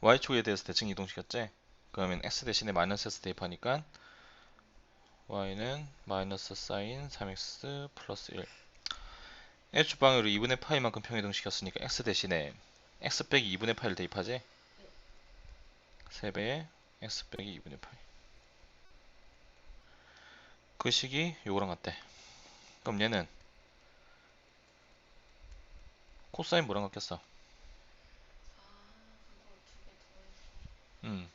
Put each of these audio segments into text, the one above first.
y축에 대해서 대칭 이동시켰지? 그러면 x 대신에 마이너스 s 대입하니까 y는 마이너스 사인 3x 플러스 1 x축 방향으로 2분의 파이만큼 평이동시켰으니까 x 대신에 x 빼기 2분의 파이를 대입하지? 3배의 x 빼기 2분의 파이 그 식이 요거랑 같대 그럼 얘는 코사인 뭐랑 같겠어? 음,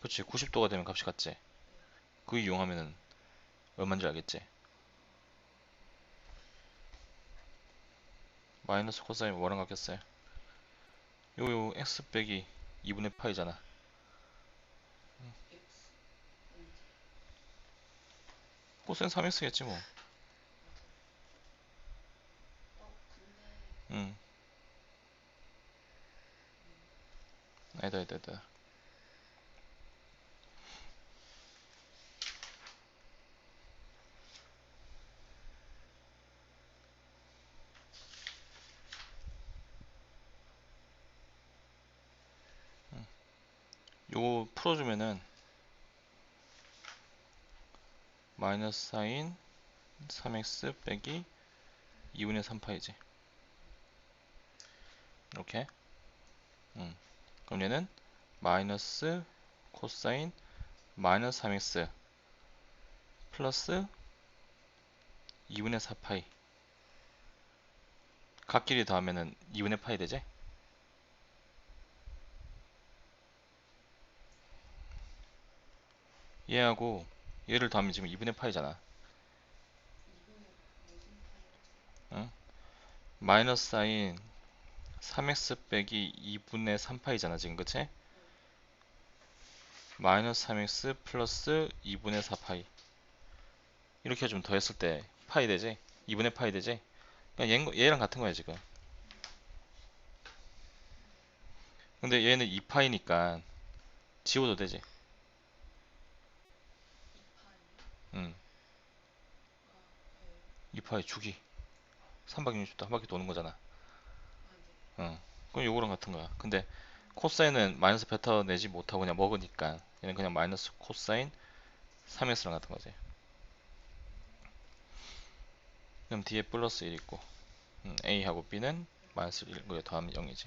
그치 90도가 되면 값이 같지. 그 이용하면은 얼마인지 알겠지? 마이너스 코사인 뭐랑 같겠어요? 요요 x 빼기 2분의 파이잖아. 코사인 3x겠지 뭐. 음. 아니다 아니다 아니다 요거 풀어주면은 마이너스 사인 3x 빼기 2분의 3파이지 이렇게 음. 그럼 얘는 마이너스 코사인 마이너스 3x 플러스 2분의 4파이 각끼리 더하면은 2분의 파이 되지? 얘하고 얘를 더하면 지금 2분의 파이잖아. 응? 마이너스 사인 3x 빼기 2분의 3파이잖아 지금 그치? 마이너스 3x 플러스 2분의 4파이 이렇게 좀 더했을 때 파이 되지? 2분의 파이 되지? 그냥 얘, 얘랑 같은 거야 지금 근데 얘는 2파이니까 지워도 되지? 응. 2파이 주기. 360도 한 바퀴 도는 거잖아. 어. 그럼 요거랑 같은 거야. 근데 코사인은 마이너스 베타 내지 못하고 그냥 먹으니까 얘는 그냥 마이너스 코사인 3x랑 같은 거지. 그럼 뒤에 플러스 1 있고 음, a하고 b는 마이너스 1 거에 더하면 0이지